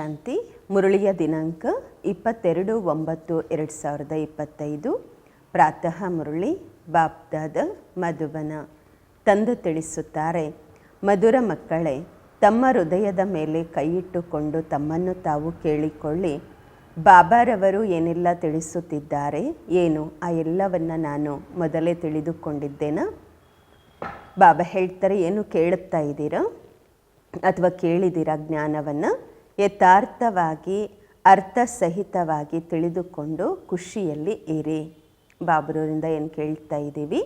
ಶಾಂತಿ, ಮುರಳಿಯ ದಿನಾಂಕ, ಇಪ್ಪತ್ತೆರಡು ಒಂಬತ್ತು ಎರಡು ಸಾವಿರದ ಇಪ್ಪತ್ತೈದು. ಪ್ರಾತಃ ಮುರಳಿ, ಬಾಪ್ದಾದ ಮಧುಬನ ತಂದು ತಿಳಿಸುತ್ತಾರೆ, ಮಧುರ ಮಕ್ಕಳೇ, ತಮ್ಮ ಹೃದಯದ ಮೇಲೆ ಕೈಯಿಟ್ಟುಕೊಂಡು ತಮ್ಮನ್ನು ತಾವು ಕೇಳಿಕೊಳ್ಳಿ. ಬಾಬಾರವರು ಏನೆಲ್ಲ ತಿಳಿಸುತ್ತಿದ್ದಾರೆ, ಏನು, ಆ ಎಲ್ಲವನ್ನು ನಾನು ಮೊದಲೇ ತಿಳಿದುಕೊಂಡಿದ್ದೇನಾ? ಬಾಬಾ ಹೇಳ್ತಾರೆ, ಏನು ಕೇಳುತ್ತಾ ಇದ್ದೀರಾ? ಅಥವಾ ಕೇಳಿದಿರ ಜ್ಞಾನವನ್ನು? ಯಥಾರ್ಥವಾಗಿ, ಅರ್ಥಸಹಿತವಾಗಿ ತಿಳಿದುಕೊಂಡು ಖುಷಿಯಲ್ಲಿ ಇರಿ. ಬಾಬರವರಿಂದ ಏನು ಕೇಳ್ತಾ ಇದ್ದೀವಿ?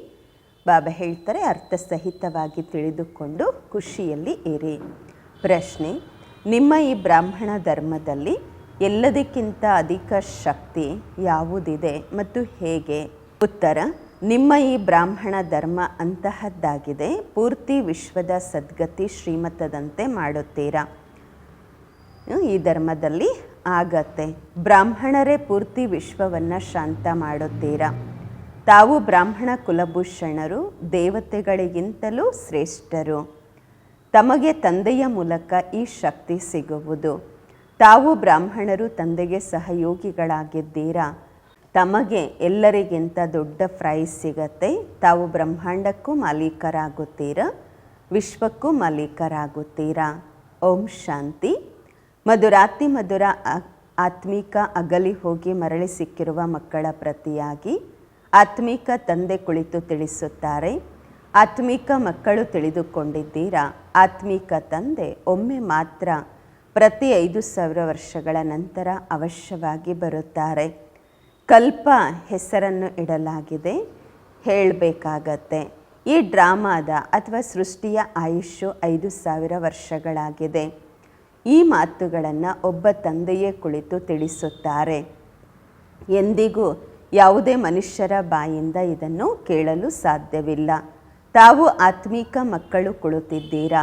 ಬಾಬಾ ಹೇಳ್ತಾರೆ, ಅರ್ಥಸಹಿತವಾಗಿ ತಿಳಿದುಕೊಂಡು ಖುಷಿಯಲ್ಲಿ ಇರಿ. ಪ್ರಶ್ನೆ, ನಿಮ್ಮ ಈ ಬ್ರಾಹ್ಮಣ ಧರ್ಮದಲ್ಲಿ ಎಲ್ಲದಕ್ಕಿಂತ ಅಧಿಕ ಶಕ್ತಿ ಯಾವುದಿದೆ ಮತ್ತು ಹೇಗೆ? ಉತ್ತರ, ನಿಮ್ಮ ಈ ಬ್ರಾಹ್ಮಣ ಧರ್ಮ ಅಂತಹದ್ದಾಗಿದೆ, ಪೂರ್ತಿ ವಿಶ್ವದ ಸದ್ಗತಿ ಶ್ರೀಮತದಂತೆ ಮಾಡುತ್ತೀರಾ? ಈ ಧರ್ಮದಲ್ಲಿ ಆಗತ್ತೆ. ಬ್ರಾಹ್ಮಣರೇ ಪೂರ್ತಿ ವಿಶ್ವವನ್ನು ಶಾಂತ ಮಾಡುತ್ತೀರಾ? ತಾವು ಬ್ರಾಹ್ಮಣ ಕುಲಭೂಷಣರು, ದೇವತೆಗಳಿಗಿಂತಲೂ ಶ್ರೇಷ್ಠರು. ತಮಗೆ ತಂದೆಯ ಮೂಲಕ ಈ ಶಕ್ತಿ ಸಿಗುವುದು. ತಾವು ಬ್ರಾಹ್ಮಣರು, ತಂದೆಗೆ ಸಹಯೋಗಿಗಳಾಗಿದ್ದೀರಾ? ತಮಗೆ ಎಲ್ಲರಿಗಿಂತ ದೊಡ್ಡ ಪ್ರೈಸ್ ಸಿಗತ್ತೆ. ತಾವು ಬ್ರಹ್ಮಾಂಡಕ್ಕೂ ಮಾಲೀಕರಾಗುತ್ತೀರಾ? ವಿಶ್ವಕ್ಕೂ ಮಾಲೀಕರಾಗುತ್ತೀರಾ? ಓಂ ಶಾಂತಿ. ಮಧುರಾತಿ ಮಧುರ ಆತ್ಮಿಕ ಅಗಲಿ ಹೋಗಿ ಮರಳಿ ಸಿಕ್ಕಿರುವ ಮಕ್ಕಳ ಪ್ರತಿಯಾಗಿ ಆತ್ಮಿಕ ತಂದೆ ಕುಳಿತು ತಿಳಿಸುತ್ತಾರೆ. ಆತ್ಮಿಕ ಮಕ್ಕಳು ತಿಳಿದುಕೊಂಡಿದ್ದೀರಾ? ಆತ್ಮಿಕ ತಂದೆ, ಒಮ್ಮೆ ಮಾತ್ರ ಪ್ರತಿ ಐದು ಸಾವಿರ ವರ್ಷಗಳ ನಂತರ ಅವಶ್ಯವಾಗಿ ಬರುತ್ತಾರೆ. ಕಲ್ಪ ಹೆಸರನ್ನು ಇಡಲಾಗಿದೆ, ಹೇಳಬೇಕಾಗತ್ತೆ. ಈ ಡ್ರಾಮಾದ ಅಥವಾ ಸೃಷ್ಟಿಯ ಆಯುಷ್ಯು ಐದು ಸಾವಿರ ವರ್ಷಗಳಾಗಿದೆ. ಈ ಮಾತುಗಳನ್ನು ಒಬ್ಬ ತಂದೆಯೇ ಕುಳಿತು ತಿಳಿಸುತ್ತಾರೆ. ಎಂದಿಗೂ ಯಾವುದೇ ಮನುಷ್ಯರ ಬಾಯಿಂದ ಇದನ್ನು ಕೇಳಲು ಸಾಧ್ಯವಿಲ್ಲ. ತಾವು ಆತ್ಮಿಕ ಮಕ್ಕಳು ಕುಳಿತಿದ್ದೀರಾ?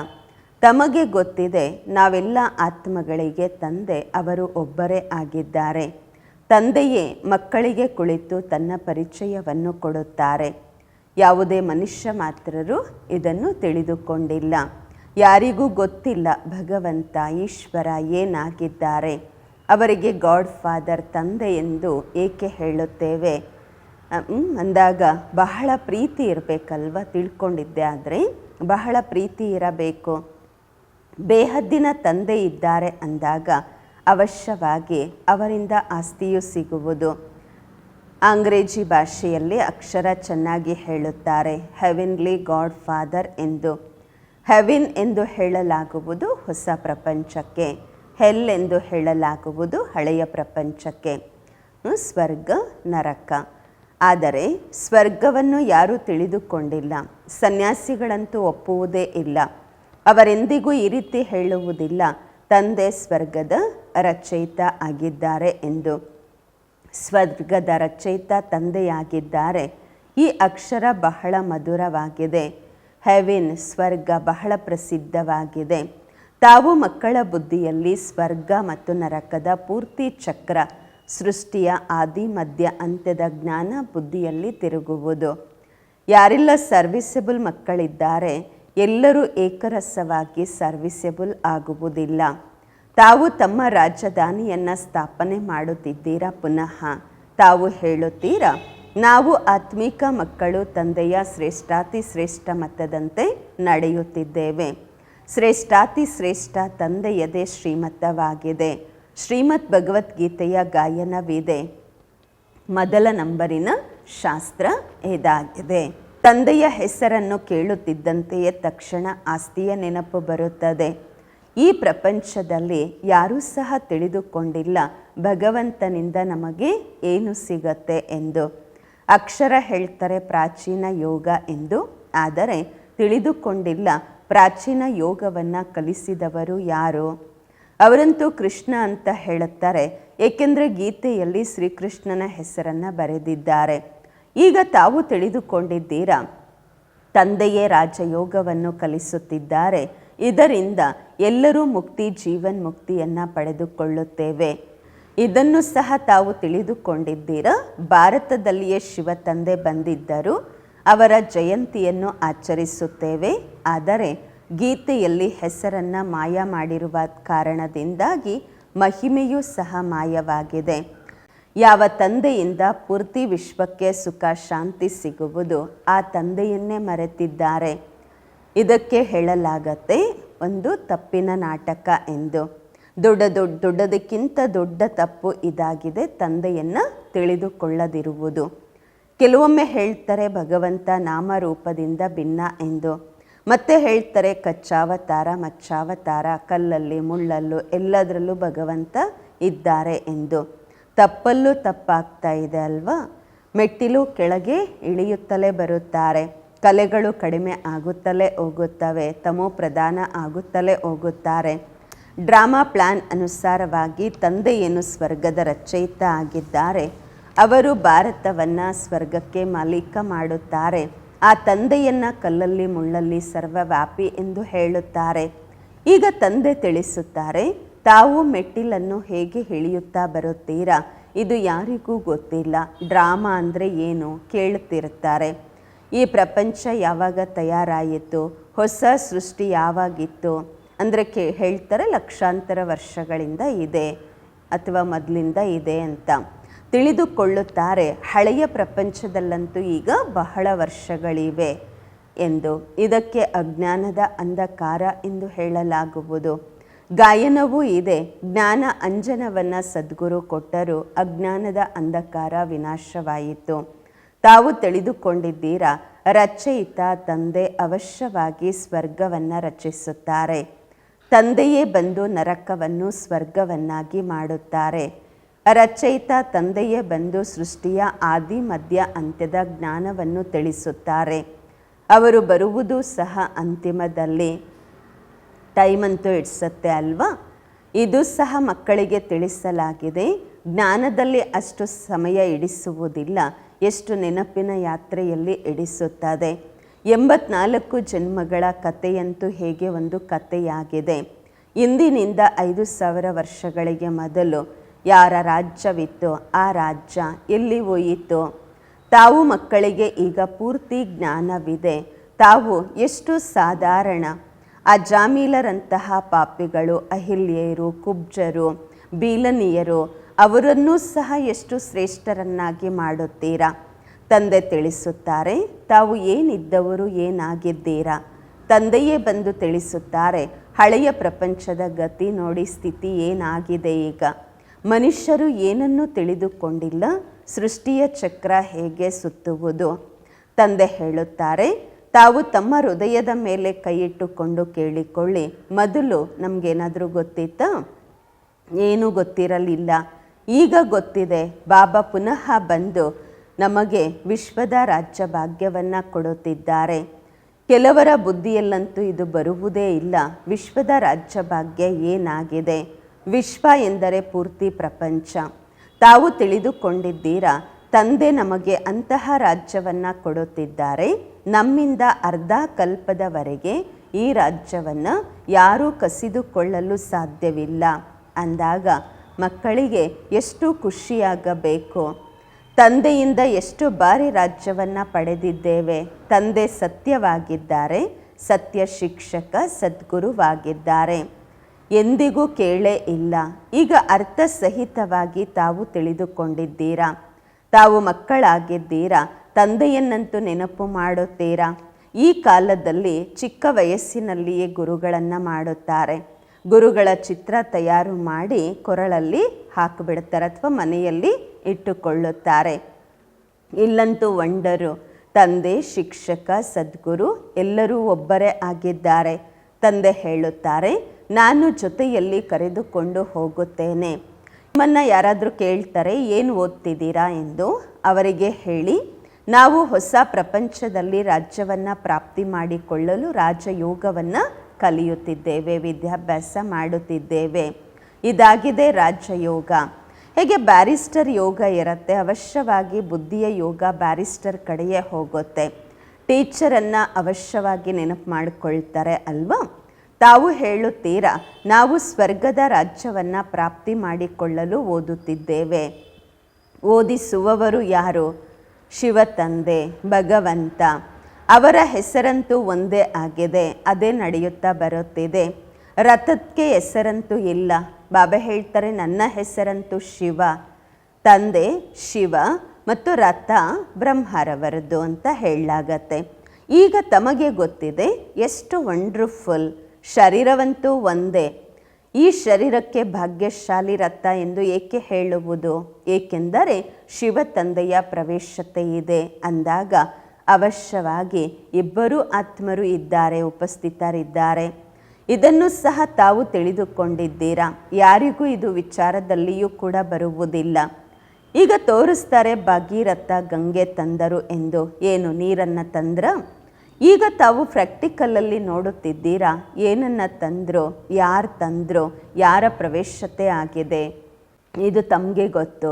ತಮಗೆ ಗೊತ್ತಿದೆ, ನಾವೆಲ್ಲ ಆತ್ಮಗಳಿಗೆ ತಂದೆ, ಅವರು ಒಬ್ಬರೇ ಆಗಿದ್ದಾರೆ. ತಂದೆಯೇ ಮಕ್ಕಳಿಗೆ ಕುಳಿತು ತನ್ನ ಪರಿಚಯವನ್ನು ಕೊಡುತ್ತಾರೆ. ಯಾವುದೇ ಮನುಷ್ಯ ಮಾತ್ರರು ಇದನ್ನು ತಿಳಿದುಕೊಂಡಿಲ್ಲ. ಯಾರಿಗೂ ಗೊತ್ತಿಲ್ಲ ಭಗವಂತ ಈಶ್ವರ ಏನಾಗಿದ್ದಾರೆ. ಅವರಿಗೆ ಗಾಡ್ ಫಾದರ್ ತಂದೆ ಎಂದು ಏಕೆ ಹೇಳುತ್ತೇವೆ? ಅಂದಾಗ ಬಹಳ ಪ್ರೀತಿ ಇರಬೇಕಲ್ವ ತಿಳ್ಕೊಂಡಿದ್ದೆ ಆದರೆ ಬಹಳ ಪ್ರೀತಿ ಇರಬೇಕು. ಬೇಹದ್ದಿನ ತಂದೆ ಇದ್ದಾರೆ ಅಂದಾಗ ಅವಶ್ಯವಾಗಿ ಅವರಿಂದ ಆಸ್ತಿಯು ಸಿಗುವುದು. ಅಂಗ್ರೇಜಿ ಭಾಷೆಯಲ್ಲಿ ಅಕ್ಷರ ಚೆನ್ನಾಗಿ ಹೇಳುತ್ತಾರೆ ಹೆವೆನ್ಲಿ ಗಾಡ್ ಫಾದರ್ ಎಂದು. ಹೆವಿನ್ ಎಂದು ಹೇಳಲಾಗುವುದು ಹೊಸ ಪ್ರಪಂಚಕ್ಕೆ, ಹೆಲ್ ಎಂದು ಹೇಳಲಾಗುವುದು ಹಳೆಯ ಪ್ರಪಂಚಕ್ಕೆ. ಸ್ವರ್ಗ, ನರಕ. ಆದರೆ ಸ್ವರ್ಗವನ್ನು ಯಾರೂ ತಿಳಿದುಕೊಂಡಿಲ್ಲ, ಸನ್ಯಾಸಿಗಳಂತೂ ಒಪ್ಪುವುದೇ ಇಲ್ಲ. ಅವರೆಂದಿಗೂ ಈ ರೀತಿ ಹೇಳುವುದಿಲ್ಲ, ತಂದೆ ಸ್ವರ್ಗದ ರಚಯಿತ ಆಗಿದ್ದಾರೆ ಎಂದು. ಸ್ವರ್ಗದ ರಚಯಿತ ತಂದೆಯಾಗಿದ್ದಾರೆ. ಈ ಅಕ್ಷರ ಬಹಳ ಮಧುರವಾಗಿದೆ. ಹೆವಿನ್ ಸ್ವರ್ಗ ಬಹಳ ಪ್ರಸಿದ್ಧವಾಗಿದೆ. ತಾವು ಮಕ್ಕಳ ಬುದ್ಧಿಯಲ್ಲಿ ಸ್ವರ್ಗ ಮತ್ತು ನರಕದ ಪೂರ್ತಿ ಚಕ್ರ, ಸೃಷ್ಟಿಯ ಆದಿ, ಮಧ್ಯ ಅಂತ್ಯದ ಜ್ಞಾನ ಬುದ್ಧಿಯಲ್ಲಿ ತಿರುಗುವುದು. ಯಾರೆಲ್ಲ ಸರ್ವಿಸಬಲ್ ಮಕ್ಕಳಿದ್ದಾರೆ, ಎಲ್ಲರೂ ಏಕರಸವಾಗಿ ಸರ್ವಿಸಬಲ್ ಆಗುವುದಿಲ್ಲ. ತಾವು ತಮ್ಮ ರಾಜಧಾನಿಯನ್ನು ಸ್ಥಾಪನೆ ಮಾಡುತ್ತಿದ್ದೀರಾ ಪುನಃ? ತಾವು ಹೇಳುತ್ತೀರಾ? ನಾವು ಆತ್ಮಿಕ ಮಕ್ಕಳು, ತಂದೆಯ ಶ್ರೇಷ್ಠಾತಿ ಶ್ರೇಷ್ಠ ಮತದಂತೆ ನಡೆಯುತ್ತಿದ್ದೇವೆ. ಶ್ರೇಷ್ಠಾತಿ ಶ್ರೇಷ್ಠ ತಂದೆಯದೇ ಶ್ರೀಮತವಾಗಿದೆ ಶ್ರೀಮದ್ ಭಗವದ್ಗೀತೆಯ ಗಾಯನವಿದೆ. ಮೊದಲ ನಂಬರಿನ ಶಾಸ್ತ್ರ ಇದಾಗಿದೆ. ತಂದೆಯ ಹೆಸರನ್ನು ಕೇಳುತ್ತಿದ್ದಂತೆಯೇ ತಕ್ಷಣ ಆಸ್ತಿಯ ನೆನಪು ಬರುತ್ತದೆ. ಈ ಪ್ರಪಂಚದಲ್ಲಿ ಯಾರೂ ಸಹ ತಿಳಿದುಕೊಂಡಿಲ್ಲ ಭಗವಂತನಿಂದ ನಮಗೆ ಏನು ಸಿಗತ್ತೆ ಎಂದು. ಅಕ್ಷರ ಹೇಳ್ತಾರೆ ಪ್ರಾಚೀನ ಯೋಗ ಎಂದು. ಆದರೆ ತಿಳಿದುಕೊಂಡಿಲ್ಲ ಪ್ರಾಚೀನ ಯೋಗವನ್ನು ಕಲಿಸಿದವರು ಯಾರು. ಅವರಂತೂ ಕೃಷ್ಣ ಅಂತ ಹೇಳುತ್ತಾರೆ. ಏಕೆಂದರೆ ಗೀತೆಯಲ್ಲಿ ಶ್ರೀಕೃಷ್ಣನ ಹೆಸರನ್ನು ಬರೆದಿದ್ದಾರೆ. ಈಗ ತಾವು ತಿಳಿದುಕೊಂಡಿದ್ದೀರಾ? ತಂದೆಯೇ ರಾಜಯೋಗವನ್ನು ಕಲಿಸುತ್ತಿದ್ದಾರೆ. ಇದರಿಂದ ಎಲ್ಲರೂ ಮುಕ್ತಿ ಜೀವನ್ ಮುಕ್ತಿಯನ್ನು ಪಡೆದುಕೊಳ್ಳುತ್ತೇವೆ. ಇದನ್ನು ಸಹ ತಾವು ತಿಳಿದುಕೊಂಡಿದ್ದೀರ? ಭಾರತದಲ್ಲಿಯೇ ಶಿವ ತಂದೆ ಬಂದಿದ್ದರು ಅವರ ಜಯಂತಿಯನ್ನು ಆಚರಿಸುತ್ತೇವೆ. ಆದರೆ ಗೀತೆಯಲ್ಲಿ ಹೆಸರನ್ನು ಮಾಯ ಮಾಡಿರುವ ಕಾರಣದಿಂದಾಗಿ ಮಹಿಮೆಯೂ ಸಹ ಮಾಯವಾಗಿದೆ. ಯಾವ ತಂದೆಯಿಂದ ಪೂರ್ತಿ ವಿಶ್ವಕ್ಕೆ ಸುಖ, ಶಾಂತಿ ಸಿಗುವುದು ಆ ತಂದೆಯನ್ನೇ ಮರೆತಿದ್ದಾರೆ. ಇದಕ್ಕೆ ಹೇಳಲಾಗತ್ತೆ ಒಂದು ತಪ್ಪಿನ ನಾಟಕ ಎಂದು. ದೊಡ್ಡ ದೊಡ್ಡ, ದೊಡ್ಡದಕ್ಕಿಂತ ದೊಡ್ಡ ತಪ್ಪು ಇದಾಗಿದೆ ತಂದೆಯನ್ನು ತಿಳಿದುಕೊಳ್ಳದಿರುವುದು. ಕೆಲವೊಮ್ಮೆ ಹೇಳ್ತಾರೆ, ಭಗವಂತ ನಾಮರೂಪದಿಂದ ಭಿನ್ನ ಎಂದು. ಮತ್ತೆ ಹೇಳ್ತಾರೆ ಕಚ್ಚಾವತಾರ ಮಚ್ಚಾವತಾರ ಕಲ್ಲಲ್ಲಿ, ಮುಳ್ಳಲ್ಲೂ, ಎಲ್ಲದರಲ್ಲೂ ಭಗವಂತ ಇದ್ದಾರೆ ಎಂದು. ತಪ್ಪಲ್ಲೂ ತಪ್ಪಾಗ್ತಾ ಇದೆ ಅಲ್ವಾ? ಮೆಟ್ಟಿಲು ಕೆಳಗೆ ಇಳಿಯುತ್ತಲೇ ಬರುತ್ತಾರೆ. ಕಲೆಗಳು ಕಡಿಮೆ ಆಗುತ್ತಲೇ ಹೋಗುತ್ತವೆ, ತಮೋ ಪ್ರಧಾನ ಆಗುತ್ತಲೇ ಹೋಗುತ್ತಾರೆ. ಡ್ರಾಮಾ ಪ್ಲಾನ್ ಅನುಸಾರವಾಗಿ ತಂದೆಯನ್ನು ಸ್ವರ್ಗದ ರಚಯಿತ ಆಗಿದ್ದಾರೆ. ಅವರು ಭಾರತವನ್ನು ಸ್ವರ್ಗಕ್ಕೆ ಮಾಲೀಕ ಮಾಡುತ್ತಾರೆ. ಆ ತಂದೆಯನ್ನ ಕಲ್ಲಲ್ಲಿ ಮುಳ್ಳಲ್ಲಿ ಸರ್ವವ್ಯಾಪಿ ಎಂದು ಹೇಳುತ್ತಾರೆ. ಈಗ ತಂದೆ ತಿಳಿಸುತ್ತಾರೆ, ತಾವು ಮೆಟ್ಟಿಲನ್ನು ಹೇಗೆ ಇಳಿಯುತ್ತಾ ಬರುತ್ತೀರಾ? ಇದು ಯಾರಿಗೂ ಗೊತ್ತಿಲ್ಲ. ಡ್ರಾಮಾ ಅಂದರೆ ಏನು? ಕೇಳುತ್ತಿರುತ್ತಾರೆ. ಈ ಪ್ರಪಂಚ ಯಾವಾಗ ತಯಾರಾಯಿತು? ಹೊಸ ಸೃಷ್ಟಿ ಯಾವಾಗಿತ್ತು? ಅಂದರೆ ಕೇ ಹೇಳ್ತಾರೆ ಲಕ್ಷಾಂತರ ವರ್ಷಗಳಿಂದ ಇದೆ ಅಥವಾ ಮೊದಲಿಂದ ಇದೆ ಅಂತ. ತಿಳಿದುಕೊಳ್ಳುತ್ತಾರೆ, ಹಳೆಯ ಪ್ರಪಂಚದಲ್ಲಂತೂ ಈಗ ಬಹಳ ವರ್ಷಗಳಿವೆ ಎಂದು. ಇದಕ್ಕೆ ಅಜ್ಞಾನದ ಅಂಧಕಾರ ಎಂದು ಹೇಳಲಾಗುವುದು. ಗಾಯನವೂ ಇದೆ, ಜ್ಞಾನ ಅಂಜನವನ್ನು ಸದ್ಗುರು ಕೊಟ್ಟರು, ಅಜ್ಞಾನದ ಅಂಧಕಾರ ವಿನಾಶವಾಯಿತು. ತಾವು ತಿಳಿದುಕೊಂಡಿದ್ದೀರಾ, ರಚಯಿತ ತಂದೆ ಅವಶ್ಯವಾಗಿ ಸ್ವರ್ಗವನ್ನು ರಚಿಸುತ್ತಾರೆ. ತಂದೆಯೇ ಬಂದು ನರಕವನ್ನು ಸ್ವರ್ಗವನ್ನಾಗಿ ಮಾಡುತ್ತಾರೆ. ರಚಯಿತ ತಂದೆಯೇ ಬಂದು ಸೃಷ್ಟಿಯ ಆದಿ, ಮಧ್ಯ, ಅಂತ್ಯದ ಜ್ಞಾನವನ್ನು ತಿಳಿಸುತ್ತಾರೆ. ಅವರು ಬರುವುದು ಸಹ ಅಂತಿಮದಲ್ಲಿ. ಟೈಮ್ ಅಂತೂ ಇಡ್ಸತ್ತೆ ಅಲ್ವಾ? ಇದು ಸಹ ಮಕ್ಕಳಿಗೆ ತಿಳಿಸಲಾಗಿದೆ. ಜ್ಞಾನದಲ್ಲಿ ಅಷ್ಟು ಸಮಯ ಇಡಿಸುವುದಿಲ್ಲ. ಎಷ್ಟು ನೆನಪಿನ ಯಾತ್ರೆಯಲ್ಲಿ ಇಡಿಸುತ್ತದೆ. ಎಂಬತ್ನಾಲ್ಕು ಜನ್ಮಗಳ ಕಥೆಯಂತೂ ಹೇಗೆ ಒಂದು ಕಥೆಯಾಗಿದೆ? ಇಂದಿನಿಂದ ಐದು ಸಾವಿರ ವರ್ಷಗಳಿಗೆ ಮೊದಲು ಯಾರ ರಾಜ್ಯವಿತ್ತು, ಆ ರಾಜ್ಯ ಎಲ್ಲಿ ಹೋಯಿತು ತಾವು ಮಕ್ಕಳಿಗೆ ಈಗ ಪೂರ್ತಿ ಜ್ಞಾನವಿದೆ. ತಾವು ಎಷ್ಟು ಸಾಧಾರಣ. ಆ ಜಾಮೀಲರಂತಹ ಪಾಪಿಗಳು, ಅಹಿಲ್ಯರು, ಕುಬ್ಜರು, ಬೀಲನಿಯರು, ಅವರನ್ನೂ ಸಹ ಎಷ್ಟು ಶ್ರೇಷ್ಠರನ್ನಾಗಿ ಮಾಡುತ್ತೀರಾ? ತಂದೆ ತಿಳಿಸುತ್ತಾರೆ, ತಾವು ಏನಿದ್ದವರು ಏನಾಗಿದ್ದೀರಾ? ತಂದೆಯೇ ಬಂದು ತಿಳಿಸುತ್ತಾರೆ, ಹಳೆಯ ಪ್ರಪಂಚದ ಗತಿ ನೋಡಿ ಸ್ಥಿತಿ ಏನಾಗಿದೆ ಈಗ? ಮನುಷ್ಯರು ಏನನ್ನೂ ತಿಳಿದುಕೊಂಡಿಲ್ಲ, ಸೃಷ್ಟಿಯ ಚಕ್ರ ಹೇಗೆ ಸುತ್ತುವುದು? ತಂದೆ ಹೇಳುತ್ತಾರೆ, ತಾವು ತಮ್ಮ ಹೃದಯದ ಮೇಲೆ ಕೈಯಿಟ್ಟುಕೊಂಡು ಕೇಳಿಕೊಳ್ಳಿ, ಮೊದಲು ನಮಗೇನಾದರೂ ಗೊತ್ತಿತ್ತಾ? ಏನೂ ಗೊತ್ತಿರಲಿಲ್ಲ. ಈಗ ಗೊತ್ತಿದೆ, ಬಾಬಾ ಪುನಃ ಬಂದು ನಮಗೆ ವಿಶ್ವದ ರಾಜ್ಯ ಭಾಗ್ಯವನ್ನು ಕೊಡುತ್ತಿದ್ದಾರೆ. ಕೆಲವರ ಬುದ್ಧಿಯಲ್ಲಂತೂ ಇದು ಬರುವುದೇ ಇಲ್ಲ. ವಿಶ್ವದ ರಾಜ್ಯ ಭಾಗ್ಯ ಏನಾಗಿದೆ? ವಿಶ್ವ ಎಂದರೆ ಪೂರ್ತಿ ಪ್ರಪಂಚ. ತಾವು ತಿಳಿದುಕೊಂಡಿದ್ದೀರಾ, ತಂದೆ ನಮಗೆ ಅಂತಹ ರಾಜ್ಯವನ್ನು ಕೊಡುತ್ತಿದ್ದಾರೆ. ನಮ್ಮಿಂದ ಅರ್ಧ ಕಲ್ಪದವರೆಗೆ ಈ ರಾಜ್ಯವನ್ನು ಯಾರೂ ಕಸಿದುಕೊಳ್ಳಲು ಸಾಧ್ಯವಿಲ್ಲ. ಅಂದಾಗ ಮಕ್ಕಳಿಗೆ ಎಷ್ಟು ಖುಷಿಯಾಗಬೇಕು? ತಂದೆಯಿಂದ ಎಷ್ಟು ಬಾರಿ ರಾಜ್ಯವನ್ನು ಪಡೆದಿದ್ದೇವೆ? ತಂದೆ ಸತ್ಯವಾಗಿದ್ದಾರೆ, ಸತ್ಯ ಶಿಕ್ಷಕ, ಸದ್ಗುರುವಾಗಿದ್ದಾರೆ. ಎಂದಿಗೂ ಕೇಳೇ ಇಲ್ಲ. ಈಗ ಅರ್ಥಸಹಿತವಾಗಿ ತಾವು ತಿಳಿದುಕೊಂಡಿದ್ದೀರಾ? ತಾವು ಮಕ್ಕಳಾಗಿದ್ದೀರಾ? ತಂದೆಯನ್ನಂತೂ ನೆನಪು ಮಾಡುತ್ತೀರಾ? ಈ ಕಾಲದಲ್ಲಿ ಚಿಕ್ಕ ವಯಸ್ಸಿನಲ್ಲಿಯೇ ಗುರುಗಳನ್ನು ಮಾಡುತ್ತಾರೆ. ಗುರುಗಳ ಚಿತ್ರ ತಯಾರು ಮಾಡಿ ಕೊರಳಲ್ಲಿ ಹಾಕಿಬಿಡ್ತಾರೆ ಅಥವಾ ಮನೆಯಲ್ಲಿ ಇಟ್ಟುಕೊಳ್ಳುತ್ತಾರೆ. ಇಲ್ಲಂತೂ ವಂಡರು, ತಂದೆ, ಶಿಕ್ಷಕ, ಸದ್ಗುರು ಎಲ್ಲರೂ ಒಬ್ಬರೇ ಆಗಿದ್ದಾರೆ. ತಂದೆ ಹೇಳುತ್ತಾರೆ, ನಾನು ಜೊತೆಯಲ್ಲಿ ಕರೆದುಕೊಂಡು ಹೋಗುತ್ತೇನೆ. ನಿಮ್ಮನ್ನು ಯಾರಾದರೂ ಕೇಳ್ತಾರೆ, ಏನು ಓದ್ತಿದ್ದೀರಾ ಎಂದು ಅವರಿಗೆ ಹೇಳಿ, ನಾವು ಹೊಸ ಪ್ರಪಂಚದಲ್ಲಿ ರಾಜ್ಯವನ್ನು ಪ್ರಾಪ್ತಿ ಮಾಡಿಕೊಳ್ಳಲು ರಾಜಯೋಗವನ್ನು ಕಲಿಯುತ್ತಿದ್ದೇವೆ, ವಿದ್ಯಾಭ್ಯಾಸ ಮಾಡುತ್ತಿದ್ದೇವೆ. ಇದಾಗಿದೆ ರಾಜಯೋಗ. ಹೇಗೆ ಬ್ಯಾರಿಸ್ಟರ್ ಯೋಗ ಇರುತ್ತೆ? ಅವಶ್ಯವಾಗಿ ಬುದ್ಧಿಯ ಯೋಗ ಬ್ಯಾರಿಸ್ಟರ್ ಕಡೆಯೇ ಹೋಗುತ್ತೆ. ಟೀಚರನ್ನು ಅವಶ್ಯವಾಗಿ ನೆನಪು ಮಾಡಿಕೊಳ್ತಾರೆ ಅಲ್ವಾ? ತಾವು ಹೇಳುತ್ತೀರಾ, ನಾವು ಸ್ವರ್ಗದ ರಾಜ್ಯವನ್ನು ಪ್ರಾಪ್ತಿ ಮಾಡಿಕೊಳ್ಳಲು ಓದುತ್ತಿದ್ದೇವೆ. ಓದಿಸುವವರು ಯಾರು? ಶಿವ ತಂದೆ ಭಗವಂತ. ಅವರ ಹೆಸರಂತೂ ಒಂದೇ ಆಗಿದೆ, ಅದೇ ನಡೆಯುತ್ತಾ ಬರುತ್ತಿದೆ. ರಥಕ್ಕೆ ಹೆಸರಂತೂ ಇಲ್ಲ. ಬಾಬಾ ಹೇಳ್ತಾರೆ, ನನ್ನ ಹೆಸರಂತೂ ಶಿವ, ತಂದೆ ಶಿವ ಮತ್ತು ರಥ ಬ್ರಹ್ಮರವರದ್ದು ಅಂತ ಹೇಳಲಾಗತ್ತೆ. ಈಗ ತಮಗೆ ಗೊತ್ತಿದೆ, ಎಷ್ಟು ವಂಡ್ರ್ಫುಲ್ ಶರೀರವಂತೂ ಒಂದೇ. ಈ ಶರೀರಕ್ಕೆ ಭಾಗ್ಯಶಾಲಿ ರಥ ಎಂದು ಏಕೆ ಹೇಳುವುದು? ಏಕೆಂದರೆ ಶಿವ ತಂದೆಯ ಪ್ರವೇಶತೆ ಇದೆ ಅಂದಾಗ ಅವಶ್ಯವಾಗಿ ಇಬ್ಬರು ಆತ್ಮರು ಇದ್ದಾರೆ, ಉಪಸ್ಥಿತರಿದ್ದಾರೆ. ಇದನ್ನು ಸಹ ತಾವು ತಿಳಿದುಕೊಂಡಿದ್ದೀರಾ? ಯಾರಿಗೂ ಇದು ವಿಚಾರದಲ್ಲಿಯೂ ಕೂಡ ಬರುವುದಿಲ್ಲ. ಈಗ ತೋರಿಸ್ತಾರೆ ಭಾಗೀರಥ ಗಂಗೆ ತಂದರು ಎಂದು. ಏನು, ನೀರನ್ನು ತಂದ್ರ? ಈಗ ತಾವು ಪ್ರಾಕ್ಟಿಕಲಲ್ಲಿ ನೋಡುತ್ತಿದ್ದೀರಾ? ಏನನ್ನ ತಂದ್ರು? ಯಾರು ತಂದ್ರು? ಯಾರ ಪ್ರವೇಶತೆ ಆಗಿದೆ? ಇದು ತಮಗೆ ಗೊತ್ತು.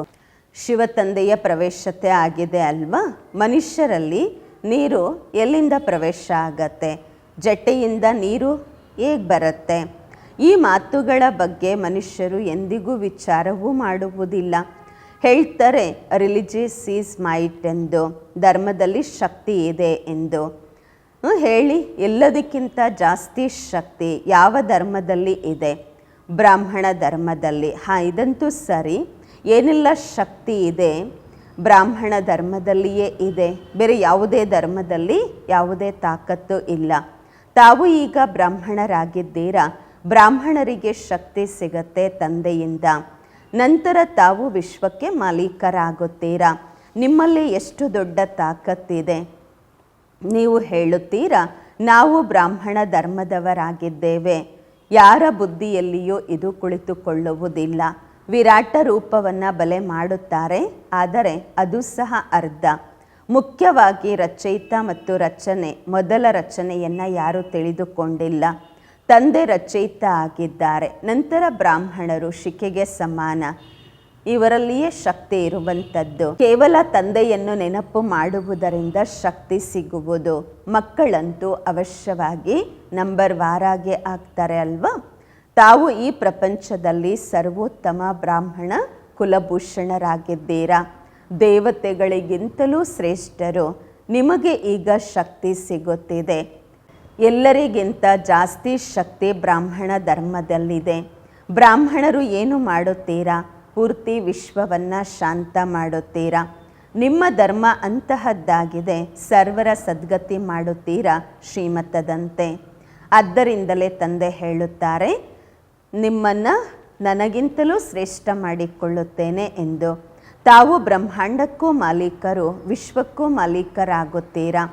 ಶಿವ ತಂದೆಯ ಪ್ರವೇಶತೆ ಆಗಿದೆ ಅಲ್ವಾ? ಮನುಷ್ಯರಲ್ಲಿ ನೀರು ಎಲ್ಲಿಂದ ಪ್ರವೇಶ ಆಗತ್ತೆ? ಜಟ್ಟೆಯಿಂದ ನೀರು ಹೇಗೆ ಬರುತ್ತೆ? ಈ ಮಾತುಗಳ ಬಗ್ಗೆ ಮನುಷ್ಯರು ಎಂದಿಗೂ ವಿಚಾರವೂ ಮಾಡುವುದಿಲ್ಲ. ಹೇಳ್ತಾರೆ ರಿಲಿಜಿಯಸ್ ಈಸ್ ಮೈಟ್ ಎಂದು ಧರ್ಮದಲ್ಲಿ ಶಕ್ತಿ ಇದೆ ಎಂದು. ಹೇಳಿ, ಎಲ್ಲದಕ್ಕಿಂತ ಜಾಸ್ತಿ ಶಕ್ತಿ ಯಾವ ಧರ್ಮದಲ್ಲಿ ಇದೆ? ಬ್ರಾಹ್ಮಣ ಧರ್ಮದಲ್ಲಿ. ಹಾಂ, ಇದಂತೂ ಸರಿ. ಏನೆಲ್ಲ ಶಕ್ತಿ ಇದೆ? ಬ್ರಾಹ್ಮಣ ಧರ್ಮದಲ್ಲಿಯೇ ಇದೆ. ಬೇರೆ ಯಾವುದೇ ಧರ್ಮದಲ್ಲಿ ಯಾವುದೇ ತಾಕತ್ತು ಇಲ್ಲ. ತಾವು ಈಗ ಬ್ರಾಹ್ಮಣರಾಗಿದ್ದೀರಾ? ಬ್ರಾಹ್ಮಣರಿಗೆ ಶಕ್ತಿ ಸಿಗತ್ತೆ ತಂದೆಯಿಂದ. ನಂತರ ತಾವು ವಿಶ್ವಕ್ಕೆ ಮಾಲೀಕರಾಗುತ್ತೀರಾ? ನಿಮ್ಮಲ್ಲಿ ಎಷ್ಟು ದೊಡ್ಡ ತಾಕತ್ತಿದೆ? ನೀವು ಹೇಳುತ್ತೀರಾ, ನಾವು ಬ್ರಾಹ್ಮಣ ಧರ್ಮದವರಾಗಿದ್ದೇವೆ. ಯಾರ ಬುದ್ಧಿಯಲ್ಲಿಯೂ ಇದು ಕುಳಿತುಕೊಳ್ಳುವುದಿಲ್ಲ. ವಿರಾಟ ರೂಪವನ್ನು ಬಲೆ ಮಾಡುತ್ತಾರೆ, ಆದರೆ ಅದು ಸಹ ಅರ್ಧ. ಮುಖ್ಯವಾಗಿ ರಚಯಿತ ಮತ್ತು ರಚನೆ, ಮೊದಲ ರಚನೆಯನ್ನು ಯಾರೂ ತಿಳಿದುಕೊಂಡಿಲ್ಲ. ತಂದೆ ರಚಯಿತ ಆಗಿದ್ದಾರೆ, ನಂತರ ಬ್ರಾಹ್ಮಣರು ಶಿಕೆಗೆ ಸಮಾನ. ಇವರಲ್ಲಿಯೇ ಶಕ್ತಿ ಇರುವಂಥದ್ದು. ಕೇವಲ ತಂದೆಯನ್ನು ನೆನಪು ಮಾಡುವುದರಿಂದ ಶಕ್ತಿ ಸಿಗುವುದು. ಮಕ್ಕಳಂತೂ ಅವಶ್ಯವಾಗಿ ನಂಬರ್ ವಾರಾಗೆ ಆಗ್ತಾರೆ ಅಲ್ವಾ? ತಾವು ಈ ಪ್ರಪಂಚದಲ್ಲಿ ಸರ್ವೋತ್ತಮ ಬ್ರಾಹ್ಮಣ ಕುಲಭೂಷಣರಾಗಿದ್ದೀರಾ? ದೇವತೆಗಳಿಗಿಂತಲೂ ಶ್ರೇಷ್ಠರು, ನಿಮಗೆ ಈಗ ಶಕ್ತಿ ಸಿಗುತ್ತಿದೆ. ಎಲ್ಲರಿಗಿಂತ ಜಾಸ್ತಿ ಶಕ್ತಿ ಬ್ರಾಹ್ಮಣ ಧರ್ಮದಲ್ಲಿದೆ. ಬ್ರಾಹ್ಮಣರು ಏನು ಮಾಡುತ್ತೀರಾ? ಪೂರ್ತಿ ವಿಶ್ವವನ್ನು ಶಾಂತ ಮಾಡುತ್ತೀರಾ? ನಿಮ್ಮ ಧರ್ಮ ಅಂತಹದ್ದಾಗಿದೆ, ಸರ್ವರ ಸದ್ಗತಿ ಮಾಡುತ್ತೀರಾ ಶ್ರೀಮತದಂತೆ? ಆದ್ದರಿಂದಲೇ ತಂದೆ ಹೇಳುತ್ತಾರೆ, ನಿಮ್ಮನ್ನು ನನಗಿಂತಲೂ ಶ್ರೇಷ್ಠ ಮಾಡಿಕೊಳ್ಳುತ್ತೇನೆ ಎಂದು. ತಾವು ಬ್ರಹ್ಮಾಂಡಕ್ಕೂ ಮಾಲೀಕರು, ವಿಶ್ವಕ್ಕೂ ಮಾಲೀಕರಾಗುತ್ತೀರಾ?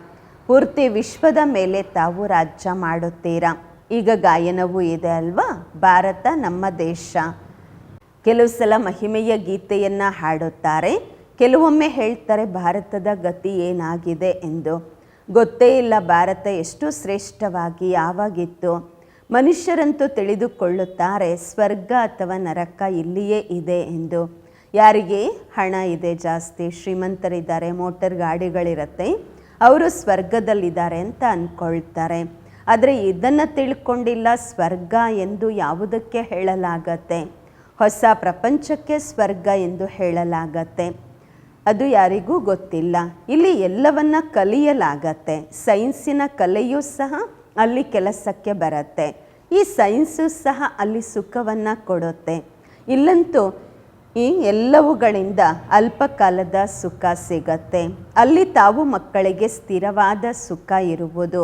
ಪೂರ್ತಿ ವಿಶ್ವದ ಮೇಲೆ ತಾವು ರಾಜ್ಯ ಮಾಡುತ್ತೀರಾ? ಈಗ ಗಾಯನವೂ ಇದೆ ಅಲ್ವಾ? ಭಾರತ ನಮ್ಮ ದೇಶ. ಕೆಲವು ಸಲ ಮಹಿಮೆಯ ಗೀತೆಯನ್ನು ಹಾಡುತ್ತಾರೆ. ಕೆಲವೊಮ್ಮೆ ಹೇಳ್ತಾರೆ, ಭಾರತದ ಗತಿ ಏನಾಗಿದೆ ಎಂದು. ಗೊತ್ತೇ ಇಲ್ಲ, ಭಾರತ ಎಷ್ಟು ಶ್ರೇಷ್ಠವಾಗಿ ಯಾವಾಗಿತ್ತು. ಮನುಷ್ಯರಂತೂ ತಿಳಿದುಕೊಳ್ಳುತ್ತಾರೆ, ಸ್ವರ್ಗ ಅಥವಾ ನರಕ ಇಲ್ಲಿಯೇ ಇದೆ ಎಂದು. ಯಾರಿಗೆ ಹಣ ಇದೆ ಜಾಸ್ತಿ, ಶ್ರೀಮಂತರಿದ್ದಾರೆ, ಮೋಟರ್ ಗಾಡಿಗಳಿರತ್ತೆ, ಅವರು ಸ್ವರ್ಗದಲ್ಲಿದ್ದಾರೆ ಅಂತ ಅಂದ್ಕೊಳ್ತಾರೆ ಆದರೆ ಇದನ್ನು ತಿಳ್ಕೊಂಡಿಲ್ಲ ಸ್ವರ್ಗ ಎಂದು ಯಾವುದಕ್ಕೆ ಹೇಳಲಾಗತ್ತೆ? ಹೊಸ ಪ್ರಪಂಚಕ್ಕೆ ಸ್ವರ್ಗ ಎಂದು ಹೇಳಲಾಗತ್ತೆ. ಅದು ಯಾರಿಗೂ ಗೊತ್ತಿಲ್ಲ. ಇಲ್ಲಿ ಎಲ್ಲವನ್ನ ಕಲಿಯಲಾಗತ್ತೆ. ಸೈನ್ಸಿನ ಕಲೆಯೂ ಸಹ ಅಲ್ಲಿ ಕೆಲಸಕ್ಕೆ ಬರುತ್ತೆ. ಈ ಸೈನ್ಸು ಸಹ ಅಲ್ಲಿ ಸುಖವನ್ನು ಕೊಡುತ್ತೆ. ಇಲ್ಲಂತೂ ಈ ಎಲ್ಲವುಗಳಿಂದ ಅಲ್ಪಕಾಲದ ಸುಖ ಸಿಗತ್ತೆ. ಅಲ್ಲಿ ತಾವು ಮಕ್ಕಳಿಗೆ ಸ್ಥಿರವಾದ ಸುಖ ಇರುವುದು.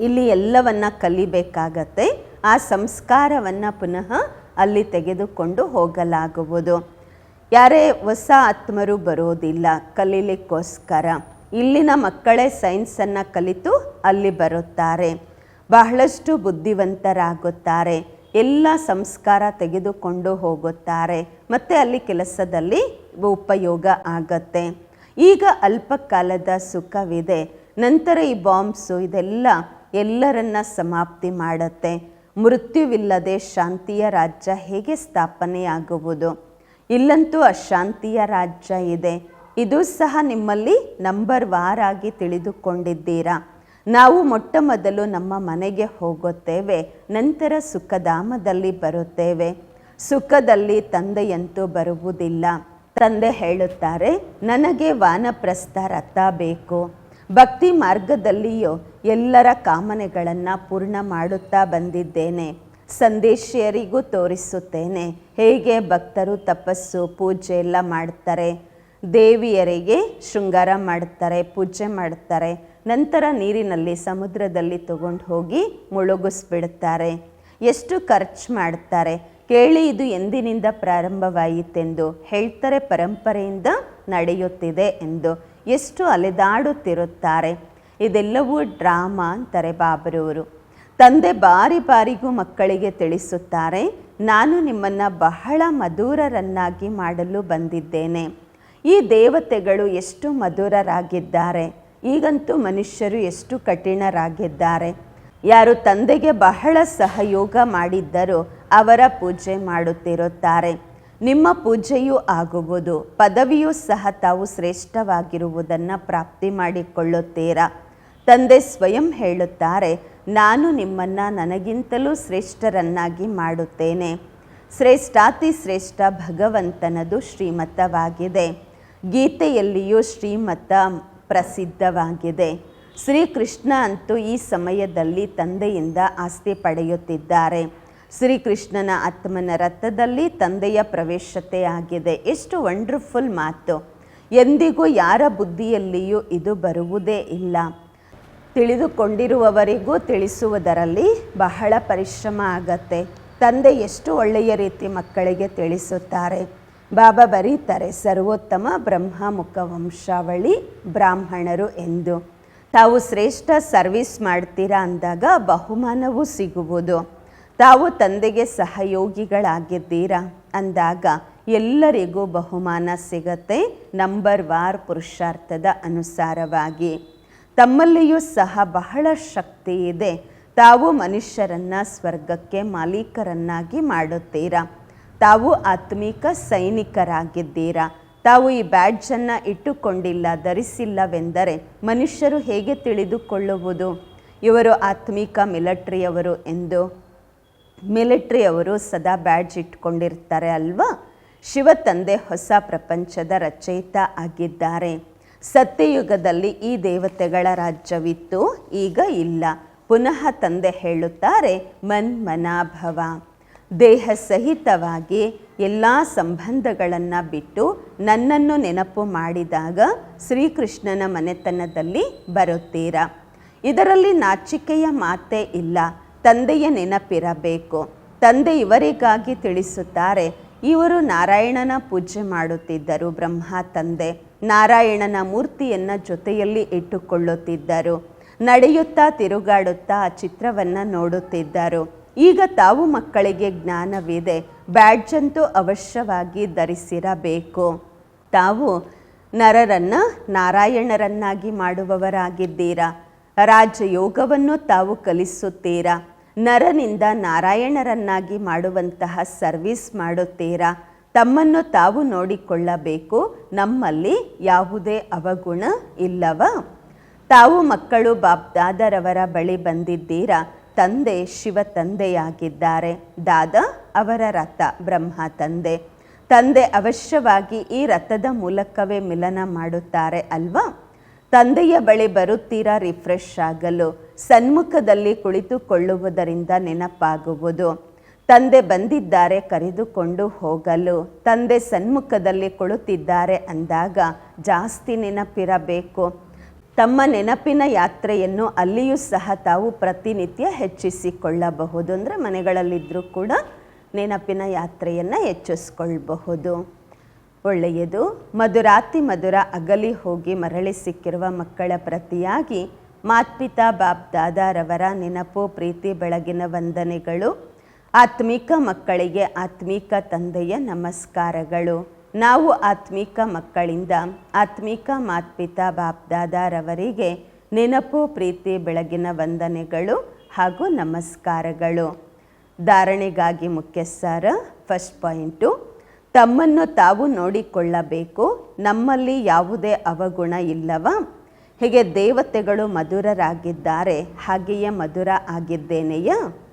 ಇಲ್ಲಿ ಎಲ್ಲವನ್ನ ಕಲಿಬೇಕಾಗತ್ತೆ. ಆ ಸಂಸ್ಕಾರವನ್ನು ಪುನಃ ಅಲ್ಲಿ ತೆಗೆದುಕೊಂಡು ಹೋಗಲಾಗುವುದು. ಯಾರೇ ಹೊಸ ಆತ್ಮರು ಬರೋದಿಲ್ಲ ಕಲೀಲಿಕ್ಕೋಸ್ಕರ. ಇಲ್ಲಿನ ಮಕ್ಕಳೇ ಸೈನ್ಸನ್ನು ಕಲಿತು ಅಲ್ಲಿ ಬರುತ್ತಾರೆ. ಬಹಳಷ್ಟು ಬುದ್ಧಿವಂತರಾಗುತ್ತಾರೆ. ಎಲ್ಲ ಸಂಸ್ಕಾರ ತೆಗೆದುಕೊಂಡು ಹೋಗುತ್ತಾರೆ. ಮತ್ತು ಅಲ್ಲಿ ಕೆಲಸದಲ್ಲಿ ಉಪಯೋಗ ಆಗತ್ತೆ. ಈಗ ಅಲ್ಪಕಾಲದ ಸುಖವಿದೆ. ನಂತರ ಈ ಬಾಂಬ್ಸು ಇದೆಲ್ಲ ಎಲ್ಲರನ್ನ ಸಮಾಪ್ತಿ ಮಾಡುತ್ತೆ. ಮೃತ್ಯುವಿಲ್ಲದೆ ಶಾಂತಿಯ ರಾಜ್ಯ ಹೇಗೆ ಸ್ಥಾಪನೆಯಾಗುವುದು? ಇಲ್ಲಂತೂ ಅಶಾಂತಿಯ ರಾಜ್ಯ ಇದೆ. ಇದು ಸಹ ನಿಮ್ಮಲ್ಲಿ ನಂಬರ್ ವಾರ್ ಆಗಿ ತಿಳಿದುಕೊಂಡಿದ್ದೀರಾ? ನಾವು ಮೊಟ್ಟ ಮೊದಲು ನಮ್ಮ ಮನೆಗೆ ಹೋಗುತ್ತೇವೆ, ನಂತರ ಸುಖಧಾಮದಲ್ಲಿ ಬರುತ್ತೇವೆ. ಸುಖದಲ್ಲಿ ತಂದೆಯಂತೂ ಬರುವುದಿಲ್ಲ. ತಂದೆ ಹೇಳುತ್ತಾರೆ, ನನಗೆ ವಾನಪ್ರಸ್ಥ ರಥ ಬೇಕು. ಭಕ್ತಿ ಮಾರ್ಗದಲ್ಲಿಯೂ ಎಲ್ಲರ ಕಾಮನೆಗಳನ್ನು ಪೂರ್ಣ ಮಾಡುತ್ತಾ ಬಂದಿದ್ದೇನೆ. ಸಂದೇಶಿಯರಿಗೂ ತೋರಿಸುತ್ತೇನೆ, ಹೇಗೆ ಭಕ್ತರು ತಪಸ್ಸು, ಪೂಜೆ ಎಲ್ಲ ಮಾಡ್ತಾರೆ. ದೇವಿಯರಿಗೆ ಶೃಂಗಾರ ಮಾಡ್ತಾರೆ, ಪೂಜೆ ಮಾಡ್ತಾರೆ. ನಂತರ ನೀರಿನಲ್ಲಿ ಸಮುದ್ರದಲ್ಲಿ ತಗೊಂಡು ಹೋಗಿ ಮುಳುಗಿಸ್ಬಿಡ್ತಾರೆ ಎಷ್ಟು ಖರ್ಚು ಮಾಡ್ತಾರೆ? ಕೇಳಿ ಇದು ಎಂದಿನಿಂದ ಪ್ರಾರಂಭವಾಯಿತೆಂದು ಹೇಳ್ತಾರೆ ಪರಂಪರೆಯಿಂದ ನಡೆಯುತ್ತಿದೆ ಎಂದು. ಎಷ್ಟು ಅಲೆದಾಡುತ್ತಿರುತ್ತಾರೆ? ಇದೆಲ್ಲವೂ ಡ್ರಾಮಾ ಅಂತಾರೆ ಬಾಬರವರು ತಂದೆ ಬಾರಿ ಬಾರಿಗೂ ಮಕ್ಕಳಿಗೆ ತಿಳಿಸುತ್ತಾರೆ, ನಾನು ನಿಮ್ಮನ್ನು ಬಹಳ ಮಧುರರನ್ನಾಗಿ ಮಾಡಲು ಬಂದಿದ್ದೇನೆ. ಈ ದೇವತೆಗಳು ಎಷ್ಟು ಮಧುರರಾಗಿದ್ದಾರೆ. ಈಗಂತೂ ಮನುಷ್ಯರು ಎಷ್ಟು ಕಠಿಣರಾಗಿದ್ದಾರೆ. ಯಾರು ತಂದೆಗೆ ಬಹಳ ಸಹಯೋಗ ಮಾಡಿದ್ದರೂ ಅವರ ಪೂಜೆ ಮಾಡುತ್ತಿರುತ್ತಾರೆ. ನಿಮ್ಮ ಪೂಜೆಯೂ ಆಗುವುದು, ಪದವಿಯೂ ಸಹ ತಾವು ಶ್ರೇಷ್ಠವಾಗಿರುವುದನ್ನು ಪ್ರಾಪ್ತಿ ಮಾಡಿಕೊಳ್ಳುತ್ತೀರಾ? ತಂದೆ ಸ್ವಯಂ ಹೇಳುತ್ತಾರೆ, ನಾನು ನಿಮ್ಮನ್ನು ನನಗಿಂತಲೂ ಶ್ರೇಷ್ಠರನ್ನಾಗಿ ಮಾಡುತ್ತೇನೆ. ಶ್ರೇಷ್ಠಾತಿ ಶ್ರೇಷ್ಠ ಭಗವಂತನದು ಶ್ರೀಮತವಾಗಿದೆ. ಗೀತೆಯಲ್ಲಿಯೂ ಶ್ರೀಮತ ಪ್ರಸಿದ್ಧವಾಗಿದೆ. ಶ್ರೀಕೃಷ್ಣ ಅಂತೂ ಈ ಸಮಯದಲ್ಲಿ ತಂದೆಯಿಂದ ಆಸ್ತಿ ಪಡೆಯುತ್ತಿದ್ದಾರೆ. ಶ್ರೀಕೃಷ್ಣನ ಆತ್ಮನ ರಥದಲ್ಲಿ ತಂದೆಯ ಪ್ರವೇಶತೆ ಆಗಿದೆ. ಎಷ್ಟು ವಂಡರ್ಫುಲ್ ಮಾತು. ಎಂದಿಗೂ ಯಾರ ಬುದ್ಧಿಯಲ್ಲಿಯೂ ಇದು ಬರುವುದೇ ಇಲ್ಲ. ತಿಳಿದುಕೊಂಡಿರುವವರಿಗೂ ತಿಳಿಸುವುದರಲ್ಲಿ ಬಹಳ ಪರಿಶ್ರಮ ಆಗತ್ತೆ. ತಂದೆ ಎಷ್ಟು ಒಳ್ಳೆಯ ರೀತಿ ಮಕ್ಕಳಿಗೆ ತಿಳಿಸುತ್ತಾರೆ. ಬಾಬಾ ಬರೀತಾರೆ, ಸರ್ವೋತ್ತಮ ಬ್ರಹ್ಮ ಮುಖ ವಂಶಾವಳಿ ಬ್ರಾಹ್ಮಣರು ಎಂದು. ತಾವು ಶ್ರೇಷ್ಠ ಸರ್ವಿಸ್ ಮಾಡ್ತೀರಾ ಅಂದಾಗ ಬಹುಮಾನವೂ ಸಿಗುವುದು. ತಾವು ತಂದೆಗೆ ಸಹಯೋಗಿಗಳಾಗಿದ್ದೀರಾ ಅಂದಾಗ ಎಲ್ಲರಿಗೂ ಬಹುಮಾನ ಸಿಗತ್ತೆ ನಂಬರ್ ವಾರ್ ಪುರುಷಾರ್ಥದ ಅನುಸಾರವಾಗಿ. ತಮ್ಮಲ್ಲಿಯೂ ಸಹ ಬಹಳ ಶಕ್ತಿ ಇದೆ. ತಾವು ಮನುಷ್ಯರನ್ನು ಸ್ವರ್ಗಕ್ಕೆ ಮಾಲೀಕರನ್ನಾಗಿ ಮಾಡುತ್ತೀರಾ? ತಾವು ಆತ್ಮೀಕ ಸೈನಿಕರಾಗಿದ್ದೀರಾ? ತಾವು ಈ ಬ್ಯಾಡ್ಜನ್ನು ಇಟ್ಟುಕೊಂಡಿಲ್ಲ, ಧರಿಸಿಲ್ಲವೆಂದರೆ ಮನುಷ್ಯರು ಹೇಗೆ ತಿಳಿದುಕೊಳ್ಳುವುದು? ಇವರು ಆತ್ಮಿಕ ಮಿಲಿಟ್ರಿಯವರು ಎಂದು? ಮಿಲಿಟ್ರಿಯವರು ಸದಾ ಬ್ಯಾಡ್ಜ್ ಇಟ್ಕೊಂಡಿರ್ತಾರೆ ಅಲ್ವಾ? ಶಿವ ತಂದೆ ಹೊಸ ಪ್ರಪಂಚದ ರಚಯಿತ ಆಗಿದ್ದಾರೆ. ಸತ್ಯಯುಗದಲ್ಲಿ ಈ ದೇವತೆಗಳ ರಾಜ್ಯವಿತ್ತು, ಈಗ ಇಲ್ಲ. ಪುನಃ ತಂದೆ ಹೇಳುತ್ತಾರೆ ಮನ್ ಮನಾಭವ ದೇಹ ಸಹಿತವಾಗಿ ಎಲ್ಲ ಸಂಬಂಧಗಳನ್ನು ಬಿಟ್ಟು ನನ್ನನ್ನು ನೆನಪು ಮಾಡಿದಾಗ ಶ್ರೀಕೃಷ್ಣನ ಮನೆತನದಲ್ಲಿ ಬರುತ್ತೀರಾ? ಇದರಲ್ಲಿ ನಾಚಿಕೆಯ ಮಾತೇ ಇಲ್ಲ. ತಂದೆಯ ನೆನಪಿರಬೇಕು. ತಂದೆ ಇವರಿಗಾಗಿ ತಿಳಿಸುತ್ತಾರೆ, ಇವರು ನಾರಾಯಣನ ಪೂಜೆ ಮಾಡುತ್ತಿದ್ದರು ಬ್ರಹ್ಮ ತಂದೆ. ನಾರಾಯಣನ ಮೂರ್ತಿಯನ್ನು ಜೊತೆಯಲ್ಲಿ ಇಟ್ಟುಕೊಳ್ಳುತ್ತಿದ್ದರು. ನಡೆಯುತ್ತಾ ತಿರುಗಾಡುತ್ತಾ ಆ ಚಿತ್ರವನ್ನು ನೋಡುತ್ತಿದ್ದರು. ಈಗ ತಾವು ಮಕ್ಕಳಿಗೆ ಜ್ಞಾನವಿದೆ, ಬ್ಯಾಡ್ಜಂತೂ ಅವಶ್ಯವಾಗಿ ಧರಿಸಿರಬೇಕು. ತಾವು ನರರನ್ನು ನಾರಾಯಣರನ್ನಾಗಿ ಮಾಡುವವರಾಗಿದ್ದೀರಾ? ರಾಜಯೋಗವನ್ನು ತಾವು ಕಲಿಸುತ್ತೀರಾ? ನರನಿಂದ ನಾರಾಯಣರನ್ನಾಗಿ ಮಾಡುವಂತಹ ಸರ್ವಿಸ್ ಮಾಡುತ್ತೀರಾ? ತಮ್ಮನ್ನು ತಾವು ನೋಡಿಕೊಳ್ಳಬೇಕು, ನಮ್ಮಲ್ಲಿ ಯಾವುದೇ ಅವಗುಣ ಇಲ್ಲವ? ತಾವು ಮಕ್ಕಳು ಬಾಬ್ದಾದರವರ ಬಳಿ ಬಂದಿದ್ದೀರಾ? ತಂದೆ ಶಿವ ತಂದೆಯಾಗಿದ್ದಾರೆ. ದಾದ ಅವರ ರಥ ಬ್ರಹ್ಮ ತಂದೆ. ತಂದೆ ಅವಶ್ಯವಾಗಿ ಈ ರಥದ ಮೂಲಕವೇ ಮಿಲನ ಮಾಡುತ್ತಾರೆ ಅಲ್ವಾ? ತಂದೆಯ ಬಳಿ ಬರುತ್ತೀರಾ ರಿಫ್ರೆಶ್ ಆಗಲು, ಸನ್ಮುಖದಲ್ಲಿ ಕುಳಿತುಕೊಳ್ಳುವುದರಿಂದ ನೆನಪಾಗುವುದು. ತಂದೆ ಬಂದಿದ್ದಾರೆ ಕರೆದುಕೊಂಡು ಹೋಗಲು, ತಂದೆ ಸನ್ಮುಖದಲ್ಲಿ ಕುಳಿತಿದ್ದಾರೆ ಅಂದಾಗ ಜಾಸ್ತಿ ನೆನಪಿರಬೇಕು. ತಮ್ಮ ನೆನಪಿನ ಯಾತ್ರೆಯನ್ನು ಅಲ್ಲಿಯೂ ಸಹ ತಾವು ಪ್ರತಿನಿತ್ಯ ಹೆಚ್ಚಿಸಿಕೊಳ್ಳಬಹುದು. ಅಂದರೆ ಮನೆಗಳಲ್ಲಿದ್ದರೂ ಕೂಡ ನೆನಪಿನ ಯಾತ್ರೆಯನ್ನು ಹೆಚ್ಚಿಸ್ಕೊಳ್ಬಹುದು. ಒಳ್ಳೆಯದು. ಮಧುರಾತಿ ಮಧುರ ಅಗಲಿ ಹೋಗಿ ಮರಳಿ ಸಿಕ್ಕಿರುವ ಮಕ್ಕಳ ಪ್ರತಿಯಾಗಿ ಮಾತ್ಪಿತಾ ಬಾಪ್ ದಾದಾರವರ ನೆನಪು, ಪ್ರೀತಿ, ಬೆಳಗಿನ ವಂದನೆಗಳು, ಆತ್ಮಿಕ ಮಕ್ಕಳಿಗೆ ಆತ್ಮಿಕ ತಂದೆಯ ನಮಸ್ಕಾರಗಳು. ನಾವು ಆತ್ಮಿಕ ಮಕ್ಕಳಿಂದ ಆತ್ಮಿಕ ಮಾತ್ಪಿತಾ ಬಾಪ್ದಾದಾರವರಿಗೆ ನೆನಪು, ಪ್ರೀತಿ, ಬೆಳಗಿನ ವಂದನೆಗಳು ಹಾಗೂ ನಮಸ್ಕಾರಗಳು. ಧಾರಣೆಗಾಗಿ ಮುಖ್ಯ ಸಾರ ಫಸ್ಟ್ ಪಾಯಿಂಟು, ತಮ್ಮನ್ನು ತಾವು ನೋಡಿಕೊಳ್ಳಬೇಕು, ನಮ್ಮಲ್ಲಿ ಯಾವುದೇ ಅವಗುಣ ಇಲ್ಲವ? ಹೀಗೆ ದೇವತೆಗಳು ಮಧುರರಾಗಿದ್ದಾರೆ, ಹಾಗೆಯೇ ಮಧುರ ಆಗಿದ್ದೇನೆಯಾ?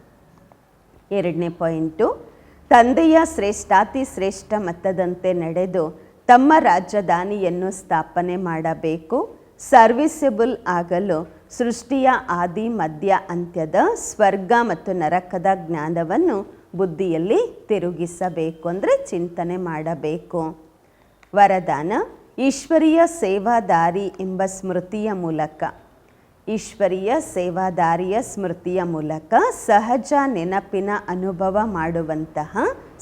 ಎರಡನೇ ಪಾಯಿಂಟು ತಂದೆಯ ಶ್ರೇಷ್ಠಾತಿ ಶ್ರೇಷ್ಠ ಮತದಂತೆ ನಡೆದು ತಮ್ಮ ರಾಜಧಾನಿಯನ್ನು ಸ್ಥಾಪನೆ ಮಾಡಬೇಕು. ಸರ್ವಿಸಬಲ್ ಆಗಲು ಸೃಷ್ಟಿಯ ಆದಿ, ಮಧ್ಯ, ಅಂತ್ಯದ ಸ್ವರ್ಗ ಮತ್ತು ನರಕದ ಜ್ಞಾನವನ್ನು ಬುದ್ಧಿಯಲ್ಲಿ ತಿರುಗಿಸಬೇಕು ಅಂದರೆ ಚಿಂತನೆ ಮಾಡಬೇಕು. ವರದಾನ, ಈಶ್ವರೀಯ ಸೇವಾದಾರಿ ಎಂಬ ಸ್ಮೃತಿಯ ಮೂಲಕ. ಈಶ್ವರೀಯ ಸೇವಾದಾರಿಯ ಸ್ಮೃತಿಯ ಮೂಲಕ ಸಹಜ ನೆನಪಿನ ಅನುಭವ ಮಾಡುವಂತಹ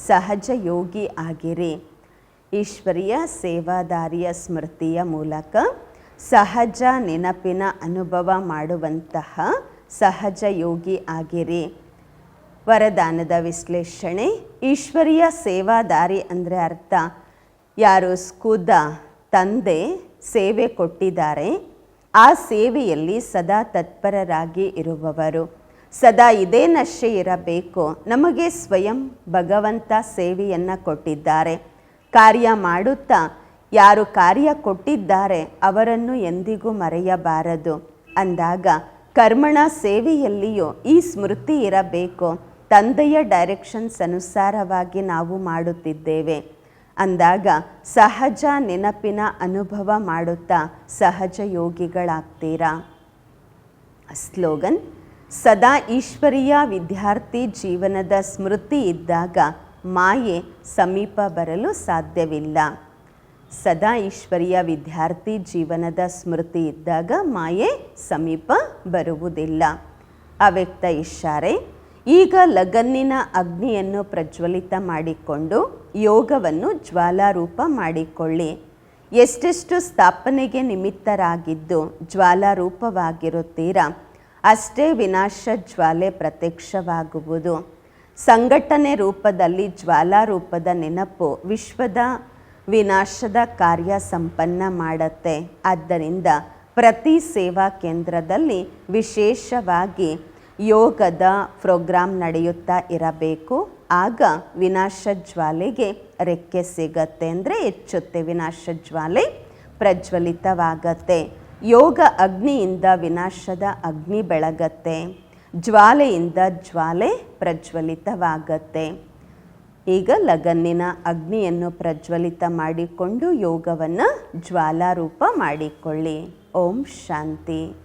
ಸಹಜ ಯೋಗಿ ಆಗಿರಿ. ಈಶ್ವರೀಯ ಸೇವಾದಾರಿಯ ಸ್ಮೃತಿಯ ಮೂಲಕ ಸಹಜ ನೆನಪಿನ ಅನುಭವ ಮಾಡುವಂತಹ ಸಹಜ ಯೋಗಿ ಆಗಿರಿ. ವರದಾನದ ವಿಶ್ಲೇಷಣೆ ಈಶ್ವರೀಯ ಸೇವಾದಾರಿ ಅಂದರೆ ಅರ್ಥ, ಯಾರು ಸ್ಕೂದ ತಂದೆ ಸೇವೆ ಕೊಟ್ಟಿದ್ದಾರೆ ಆ ಸೇವೆಯಲ್ಲಿ ಸದಾ ತತ್ಪರರಾಗಿ ಇರುವವರು. ಸದಾ ಇದೇ ನಶೆ ಇರಬೇಕು. ನಮಗೆ ಸ್ವಯಂ ಭಗವಂತ ಸೇವೆಯನ್ನು ಕೊಟ್ಟಿದ್ದಾರೆ. ಕಾರ್ಯ ಮಾಡುತ್ತಾ ಯಾರು ಕಾರ್ಯ ಕೊಟ್ಟಿದ್ದಾರೆ ಅವರನ್ನು ಎಂದಿಗೂ ಮರೆಯಬಾರದು. ಅಂದಾಗ ಕರ್ಮಣ ಸೇವೆಯಲ್ಲಿಯೂ ಈ ಸ್ಮೃತಿ ಇರಬೇಕು. ತಂದೆಯ ಡೈರೆಕ್ಷನ್ಸ್ ಅನುಸಾರವಾಗಿ ನಾವು ಮಾಡುತ್ತಿದ್ದೇವೆ. ಅಂದಾಗ ಸಹಜ ನೆನಪಿನ ಅನುಭವ ಮಾಡುತ್ತಾ ಸಹಜ ಯೋಗಿಗಳಾಗ್ತೀರಾ? ಸ್ಲೋಗನ್, ಸದಾ ಈಶ್ವರೀಯ ವಿದ್ಯಾರ್ಥಿ ಜೀವನದ ಸ್ಮೃತಿ ಇದ್ದಾಗ ಮಾಯೆ ಸಮೀಪ ಬರಲು ಸಾಧ್ಯವಿಲ್ಲ. ಸದಾ ಈಶ್ವರಿಯ ವಿದ್ಯಾರ್ಥಿ ಜೀವನದ ಸ್ಮೃತಿ ಇದ್ದಾಗ ಮಾಯೆ ಸಮೀಪ ಬರುವುದಿಲ್ಲ. ಅವ್ಯಕ್ತ ಇಶಾರೆ ಈಗ ಲಗನ್ನಿನ ಅಗ್ನಿಯನ್ನು ಪ್ರಜ್ವಲಿತ ಮಾಡಿಕೊಂಡು ಯೋಗವನ್ನು ಜ್ವಾಲಾರೂಪ ಮಾಡಿಕೊಳ್ಳಿ. ಎಷ್ಟೆಷ್ಟು ಸ್ಥಾಪನೆಗೆ ನಿಮಿತ್ತರಾಗಿದ್ದು ಜ್ವಾಲಾರೂಪವಾಗಿರುತ್ತೀರಾ? ಅಷ್ಟೇ ವಿನಾಶ ಜ್ವಾಲೆ ಪ್ರತ್ಯಕ್ಷವಾಗುವುದು. ಸಂಘಟನೆ ರೂಪದಲ್ಲಿ ಜ್ವಾಲಾರೂಪದ ನೆನಪು ವಿಶ್ವದ ವಿನಾಶದ ಕಾರ್ಯ ಸಂಪನ್ನ ಮಾಡುತ್ತೆ. ಆದ್ದರಿಂದ ಪ್ರತಿ ಸೇವಾ ಕೇಂದ್ರದಲ್ಲಿ ವಿಶೇಷವಾಗಿ ಯೋಗದ ಪ್ರೋಗ್ರಾಮ್ ನಡೆಯುತ್ತಾ ಇರಬೇಕು. ಆಗ ವಿನಾಶ ಜ್ವಾಲೆಗೆ ರೆಕ್ಕೆ ಸಿಗತ್ತೆ ಅಂದರೆ ಹೆಚ್ಚುತ್ತೆ. ವಿನಾಶ ಜ್ವಾಲೆ ಪ್ರಜ್ವಲಿತವಾಗತ್ತೆ. ಯೋಗ ಅಗ್ನಿಯಿಂದ ವಿನಾಶದ ಅಗ್ನಿ ಬೆಳಗತ್ತೆ. ಜ್ವಾಲೆಯಿಂದ ಜ್ವಾಲೆ ಪ್ರಜ್ವಲಿತವಾಗತ್ತೆ. ಈಗ ಲಗನ್ನಿನ ಅಗ್ನಿಯನ್ನು ಪ್ರಜ್ವಲಿತ ಮಾಡಿಕೊಂಡು ಯೋಗವನ್ನು ಜ್ವಾಲಾರೂಪ ಮಾಡಿಕೊಳ್ಳಿ. ಓಂ ಶಾಂತಿ.